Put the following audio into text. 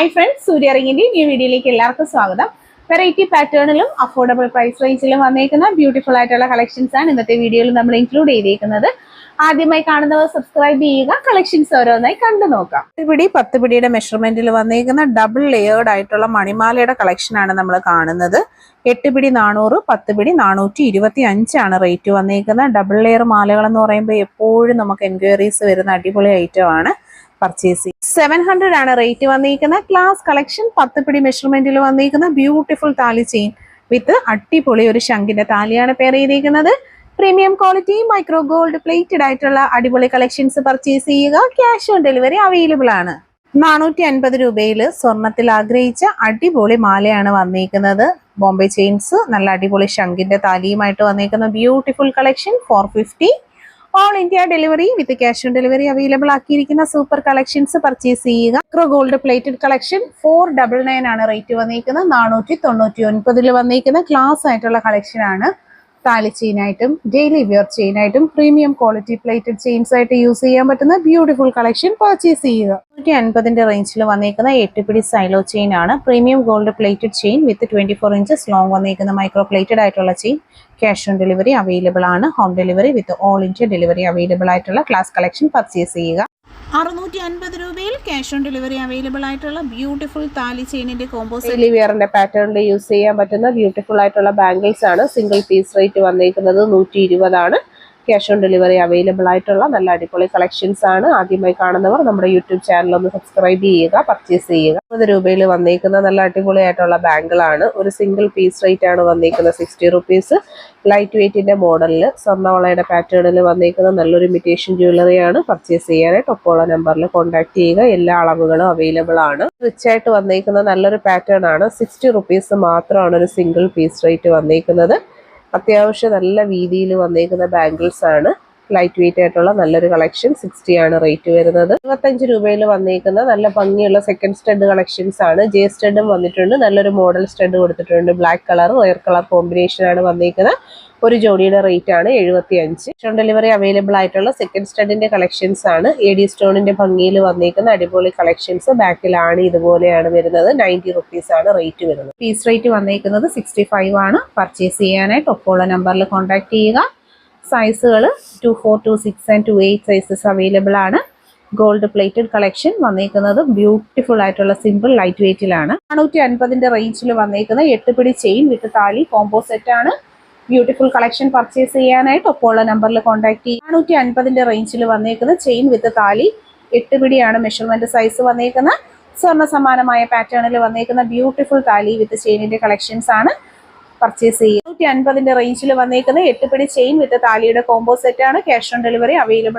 Hi friends സൂര്യ റിങ്ങിന്റെ ഈ വീഡിയോയിലേക്ക് എല്ലാവർക്കും സ്വാഗതം. വെറൈറ്റി പാറ്റേണിലും അഫോർഡബിൾ പ്രൈസ് റേഞ്ചിലും വന്നേക്കുന്ന ബ്യൂട്ടിഫുൾ ആയിട്ടുള്ള കളക്ഷൻസ് ആണ് ഇന്നത്തെ വീഡിയോയിൽ നമ്മൾ ഇൻക്ലൂഡ് ചെയ്തേക്കുന്നത്. ആദ്യമായി കാണുന്നവർ സബ്സ്ക്രൈബ് ചെയ്യുക കളക്ഷൻസ് ഓരോന്നായി കണ്ടു നോക്കാം. പിടി പത്ത് പിടിയുടെ മെഷർമെന്റിൽ വന്നേക്കുന്ന ഡബിൾ ലെയേർഡ് ആയിട്ടുള്ള മണിമാലയുടെ കളക്ഷൻ ആണ് നമ്മൾ കാണുന്നത്. എട്ട് പിടി നാനൂറ് പത്ത് പിടി നാനൂറ്റി ഇരുപത്തി അഞ്ചാണ് റേറ്റ് വന്നേക്കുന്നത്. ഡബിൾ ലെയർ മാലകൾ എന്ന് പറയുമ്പോൾ എപ്പോഴും നമുക്ക് എൻക്വയറീസ് വരുന്ന അടിപൊളി ഐറ്റം ആണ്. പർച്ചേസ് ചെയ്യും. സെവൻ ഹൺഡ്രഡ് ആണ് റേറ്റ് വന്നിരിക്കുന്ന ക്ലാസ് കളക്ഷൻ പത്ത് പിടി മെഷർമെന്റിൽ വന്നിരിക്കുന്ന ബ്യൂട്ടിഫുൾ താലി ചെയിൻ വിത്ത് അടിപൊളി ഒരു ശംഖിന്റെ താലിയാണ് പെയർ ചെയ്തിരിക്കുന്നത്. Premium quality micro gold plated ആയിട്ടുള്ള അടിപൊളി കളക്ഷൻസ് പർച്ചേസ് ചെയ്യുക. ക്യാഷ് ഓൺ ഡെലിവറി അവൈലബിൾ ആണ്. നാനൂറ്റി അൻപത് രൂപയിൽ സ്വർണത്തിൽ ആഗ്രഹിച്ച അടിപൊളി മാലയാണ് വന്നിരിക്കുന്നത്. ബോംബെ ചെയിൻസ് നല്ല അടിപൊളി ശംഖിന്റെ താലിയുമായിട്ട് വന്നിരിക്കുന്ന beautiful collection four fifty all India delivery with cash on delivery available ആക്കിയിരിക്കുന്ന super collections purchase ചെയ്യുക. Micro gold plated collection four double nine ആണ് റേറ്റ് വന്നിരിക്കുന്നത് നാനൂറ്റി തൊണ്ണൂറ്റി ഒൻപതിൽ വന്നിരിക്കുന്ന ക്ലാസ് ആയിട്ടുള്ള കളക്ഷൻ ആണ്. താലി ചെയിനായിട്ടും ഡെയിലി വിയർ ചെയിനായിട്ടും പ്രീമിയം ക്വാളിറ്റി പ്ലേറ്റഡ് ചെയിൻസ് ആയിട്ട് യൂസ് ചെയ്യാൻ പറ്റുന്ന ബ്യൂട്ടിഫുൾ കളക്ഷൻ പർച്ചേസ് ചെയ്യുക. നൂറ്റി അൻപതിന്റെ റേഞ്ചിൽ വന്നിരിക്കുന്ന എട്ട് പിടി സൈലോ ചെയിൻ ആണ്. Premium gold plated chain with twenty four inches long വന്നിരിക്കുന്ന മൈക്രോ പ്ലേറ്റഡ് ആയിട്ടുള്ള chain cash on delivery available ആണ്. Home delivery with all India delivery available ആയിട്ടുള്ള ക്ലാസ് കളക്ഷൻ പർച്ചേസ് ചെയ്യുക. അറുന്നൂറ്റി അൻപത് രൂപയിൽ ക്യാഷ് ഓൺ ഡെലിവറി അവൈലബിൾ ആയിട്ടുള്ള ബ്യൂട്ടിഫുൾ താലി ചെയിനിന്റെ കോമ്പോസ് വെയറിന്റെ പാറ്റേണിൽ യൂസ് ചെയ്യാൻ പറ്റുന്ന ബ്യൂട്ടിഫുൾ ആയിട്ടുള്ള ബാംഗിൾസ് ആണ്. സിംഗിൾ പീസ് റേറ്റ് വന്നിരിക്കുന്നത് നൂറ്റി ഇരുപതാണ്. ക്യാഷ് ഓൺ ഡെലിവറി അവൈലബിൾ ആയിട്ടുള്ള നല്ല അടിപൊളി കളക്ഷൻസ് ആണ്. ആദ്യമായി കാണുന്നവർ നമ്മുടെ യൂട്യൂബ് ചാനൽ ഒന്ന് സബ്സ്ക്രൈബ് ചെയ്യുക പർച്ചേസ് ചെയ്യുക. മുപ്പത് രൂപയിൽ വന്നേക്കുന്ന നല്ല അടിപൊളി ആയിട്ടുള്ള ബാങ്കിൾ ആണ്. ഒരു സിംഗിൾ പീസ് റേറ്റ് ആണ് വന്നേക്കുന്നത് സിക്സ്റ്റി റുപ്പീസ് ലൈറ്റ് വെയിറ്റിന്റെ മോഡലിൽ സ്വർണവളയുടെ പാറ്റേണിൽ വന്നേക്കുന്ന നല്ലൊരു ഇമിറ്റേഷൻ ജ്വല്ലറി ആണ്. പർച്ചേസ് ചെയ്യാനായിട്ട് ഒപ്പോള നമ്പറിൽ കോൺടാക്ട് ചെയ്യുക. എല്ലാ അളവുകളും അവൈലബിൾ ആണ്. റിച്ച് ആയിട്ട് വന്നേക്കുന്ന നല്ലൊരു പാറ്റേൺ ആണ്. സിക്സ്റ്റി റുപ്പീസ് മാത്രമാണ് ഒരു സിംഗിൾ പീസ് റേറ്റ് വന്നിരിക്കുന്നത് അത്യാവശ്യം നല്ല വീതിയിൽ വന്നേക്കുന്ന ബാംഗിൾസ് ആണ് ലൈറ്റ് വെയിറ്റ് ആയിട്ടുള്ള നല്ലൊരു കളക്ഷൻ സിക്സ്റ്റി ആണ് റേറ്റ് വരുന്നത്. ഇരുപത്തഞ്ച് രൂപയിൽ വന്നിരിക്കുന്ന നല്ല ഭംഗിയുള്ള സെക്കൻഡ് സ്റ്റഡ് കളക്ഷൻസ് ആണ്. ജെ സ്റ്റഡും വന്നിട്ടുണ്ട്. നല്ലൊരു മോഡൽ സ്റ്റഡ് കൊടുത്തിട്ടുണ്ട്. Black colour rare colour combination ആണ് വന്നിരിക്കുന്നത് ഒരു ജോഡിയുടെ റേറ്റ് ആണ് എഴുപത്തി അഞ്ച് ഡെലിവറി അവൈലബിൾ ആയിട്ടുള്ള സെക്കൻഡ് സ്റ്റഡിന്റെ കളക്ഷൻസ് ആണ്. എ ഡി സ്റ്റോണിന്റെ ഭംഗിയിൽ വന്നിരിക്കുന്ന അടിപൊളി കളക്ഷൻസ് ബാക്കിലാണ് ഇതുപോലെയാണ് വരുന്നത്. നയന്റി റുപ്പീസ് ആണ് റേറ്റ് വരുന്നത്. പീസ് റേറ്റ് വന്നിരിക്കുന്നത് സിക്സ്റ്റി ഫൈവ് ആണ്. പർച്ചേസ് ചെയ്യാനായിട്ട് ഒപ്പമുള്ള നമ്പറിൽ കോൺടാക്ട് ചെയ്യുക. സൈസുകൾ two four two six and two eight sizes available ആണ്. ഗോൾഡ് പ്ലേറ്റഡ് കളക്ഷൻ വന്നേക്കുന്നത് ബ്യൂട്ടിഫുൾ ആയിട്ടുള്ള സിമ്പിൾ ലൈറ്റ് വെയിറ്റിലാണ് നാനൂറ്റി അൻപതിന്റെ റേഞ്ചിൽ വന്നേക്കുന്ന എട്ട് പിടി ചെയിൻ വിത്ത് താലി കോംബോ സെറ്റ് ആണ്. ബ്യൂട്ടിഫുൾ കളക്ഷൻ പർച്ചേസ് ചെയ്യാനായിട്ട് ഒപ്പമുള്ള നമ്പറിൽ കോൺടാക്ട് ചെയ്യും നാനൂറ്റി അൻപതിന്റെ റേഞ്ചിൽ വന്നേക്കുന്ന ചെയിൻ വിത്ത് താലി എട്ട് പിടിയാണ് മെഷർമെന്റ് സൈസ് വന്നേക്കുന്ന സ്വർണ സമാനമായ പാറ്റേണിൽ വന്നേക്കുന്ന ബ്യൂട്ടിഫുൾ താലി വിത്ത് ചെയിനിന്റെ കളക്ഷൻസ് ആണ്. പർച്ചേസ് ചെയ്യുക. നൂറ്റി അൻപതിന്റെ റേഞ്ചിൽ വന്നേക്കുന്ന എട്ട് പിടി ചെയിൻ വിത്ത് താലിയുടെ കോംബോ സെറ്റ് ആണ്. Cash on delivery available